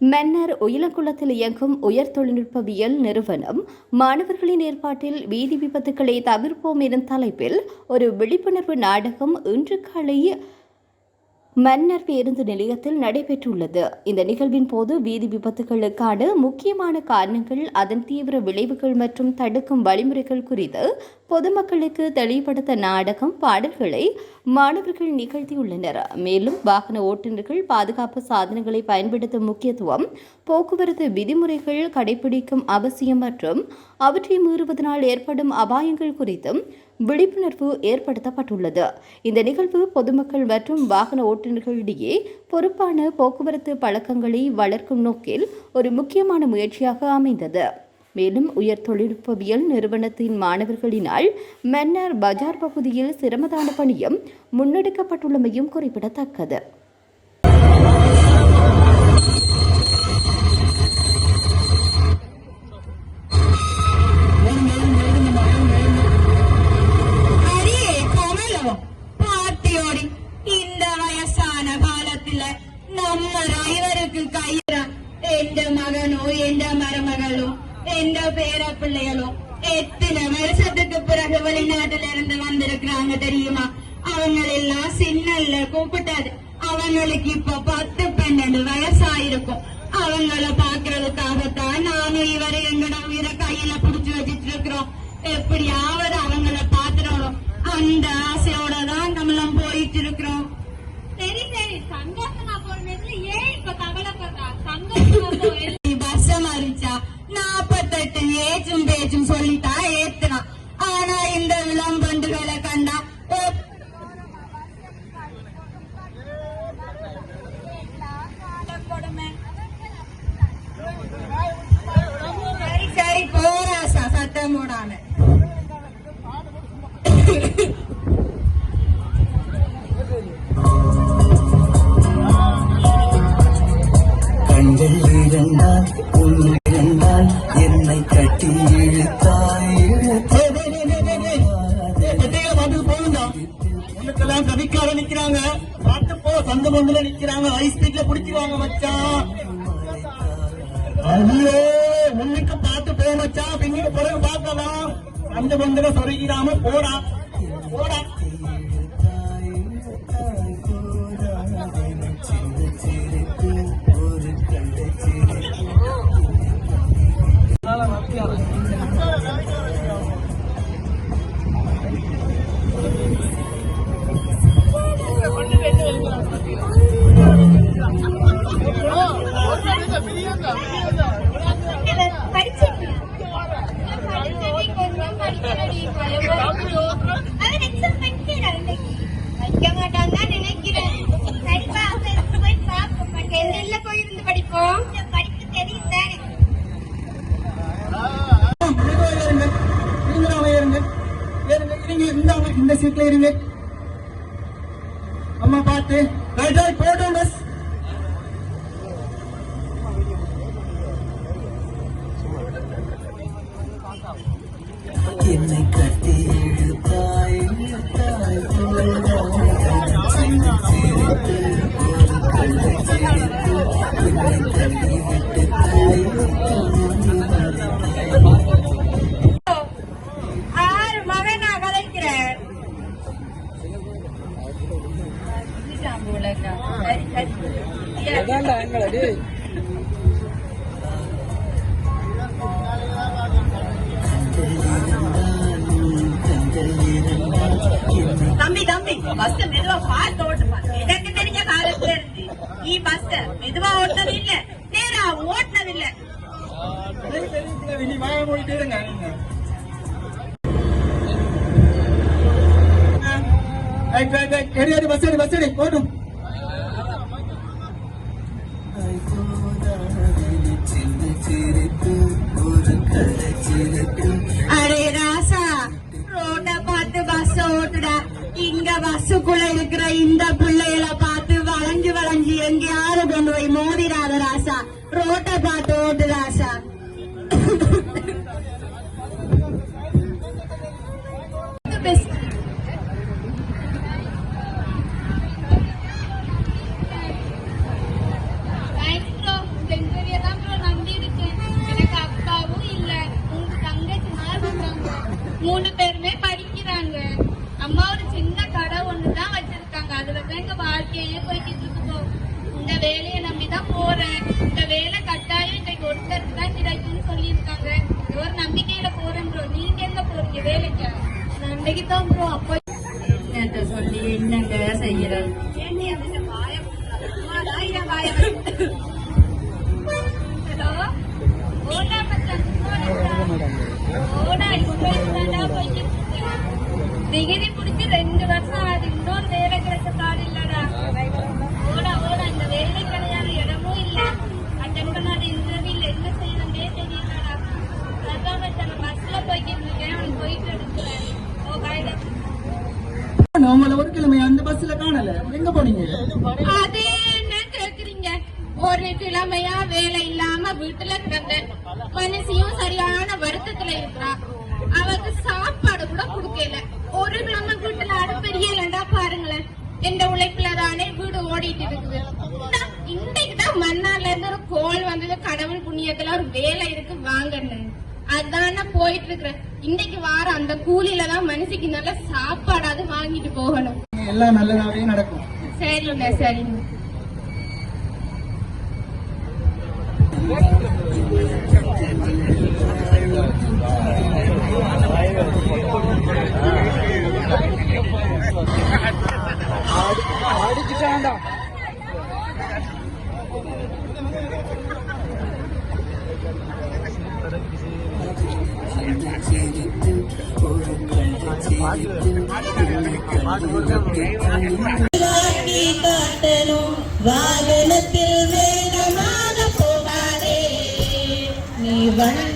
மன்னர் உயிலங்குளத்தில் இயங்கும் உயர் தொழில்நுட்பவியல் நிறுவனம் மாணவர்களின் ஏற்பாட்டில் வீதி விபத்துக்களை தவிர்ப்போம் எனும் தலைப்பில் ஒரு விழிப்புணர்வு நாடகம் இன்று காலை மன்னர் பேருந்து நிலையத்தில் நடைபெற்றுள்ளது. இந்த நிகழ்வின் போது வீதி விபத்துகளுக்கான முக்கியமான காரணங்கள் அதன் தீவிர விளைவுகள் மற்றும் தடுக்கும் வழிமுறைகள் குறித்து பொதுமக்களுக்கு தெளிவுபடுத்த நாடகம் பாடல்களை மாணவர்கள் நிகழ்த்தியுள்ளனர். மேலும் வாகன ஓட்டுநர்கள் பாதுகாப்பு சாதனங்களை பயன்படுத்தும் முக்கியத்துவம் போக்குவரத்து விதிமுறைகள் கடைபிடிக்கும் அவசியம் மற்றும் அவற்றை மீறுவதனால் ஏற்படும் அபாயங்கள் குறித்தும் விழிப்புணர்வு ஏற்படுத்தப்பட்டுள்ளது. இந்த நிகழ்வு பொதுமக்கள் மற்றும் வாகன ஓட்டுநர்களிடையே பொறுப்பான போக்குவரத்து பழக்கங்களை வளர்க்கும் நோக்கில் ஒரு முக்கியமான முயற்சியாக அமைந்தது. மேலும் உயர் தொழில்நுட்பவியல் நிறுவனத்தின் மாணவர்களினால் மன்னர் பஜார் பகுதியில் சிரமதான பணியும் முன்னெடுக்கப்பட்டுள்ளமையும் குறிப்பிடத்தக்கது. காலத்துல நம்ம ஐவருக்கு கையிற எந்த மகனோ எந்த மருமகளோ எந்த பேர பிள்ளைகளோ எத்தனை வருஷத்துக்கு பிறகு வெளிநாட்டுல இருந்து வந்திருக்கிறாங்க தெரியுமா அவங்க எல்லாம் சின்னல்ல கூப்பிட்டாரு அவங்களுக்கு இப்ப பத்து பன்னெண்டு வயசாயிருக்கும் அவங்கள பாக்குறதுக்காகத்தான் நானும் இவரை எங்கட உயிரை கையில புடிச்சு வச்சிட்டு இருக்கிறோம் எப்படியாவது அவங்கள பாத்துறோம் அந்த ஆசையோட தான் நம்மளும் போயிட்டு இருக்கிறோம் சரி சரி சந்தோஷமா போனதுல ஏன் இப்ப கவலைப்படுறா? சந்தோஷமா போ நீ பஸ் நாப்பத்தெட்டு ஏச்சும் பேச்சும் சொல்லிட்டா ஏத்துனா ஆனா இந்த விளம்பண்டுகளை கண்டா அந்த சந்த பந்துல நிக்கிறாங்க ஹை ஸ்பீட்ல புடிச்சிருவாங்க மச்சான். ஐயோ உன்னுக்கு பார்த்து போ மச்சான். பின்னுக்கு பிறகு பார்க்கலாம். அந்த பந்துல சொருகிறாம போடா. போடா. declaring it. Amma Pate, Rider Code on us. தம்பி தம்பி பஸ் மெதுவா பார்த்து ஓட்டுப்பா எனக்கு தெரிஞ்ச காலத்துல இருந்து நீ பஸ் மெதுவா ஓட்டது இல்ல நேரா ஓட்டினது இல்ல பஸ் சரி இனி வீட்டுக்குள்ள இருக்கிற இந்த பிள்ளைகளை பார்த்து வளைஞ்சு வளைஞ்சு எங்கேயாவது கொண்டு போய் மோதிராத ராசா. ரோட்ட பார்த்து வாழ்க்கையே போய்கிட்டு இருக்குதோ? இந்த வேலையை நம்பிதான் போறேன். இந்த வேலை கட்டாயம் இன்னைக்கு ஒருத்தருக்கு தான் கிடைக்கும்னு சொல்லியிருக்காங்க. ஒரு நம்பிக்கையில போறேன் நீங்க எங்க போறீங்க வேலைக்கு? நம்பிக்கை தான் ப்ரோ அப்போ சொல்லி என்னங்க செய்யறேன் என்ன வாய வாய உங்களை ஒரு கிழமை அந்த பஸ்ல காணல. எங்க போனீங்க? அது என்ன கேக்குறீங்க? ஒரு கிழமையா வேலை இல்லாம வீட்டுல கிடந்தேன். மனுஷியும் சரியான வருத்தத்துல இருக்கிறா. அவக்கு சாப்பாடு கூட கொடுக்கல. ஒரு கிழமை வீட்டுல அடுப்பெரியலண்டா பாருங்களேன். எந்த உழைப்புல தானே வீடு ஓடிட்டு இருக்குது. இந்தா, இன்னைக்கு தான் மன்னார்ல இருந்து ஒரு கோல் வந்தது. கடவுள் புண்ணியத்துல ஒரு வேலை இருக்கு வாங்கன்னு. அதான் போயிட்டு இருக்கிறேன். இன்னைக்கு வார அந்த கூலியில தான் மனுஷிக்கு நல்ல சாப்பாடு வாங்கிட்டு போகணும். எல்லாம் நல்லதாவே நடக்கும். சரிங்க சரிங்க. வாகனத்தில் வேகமாக போகாதே நீ வண்டி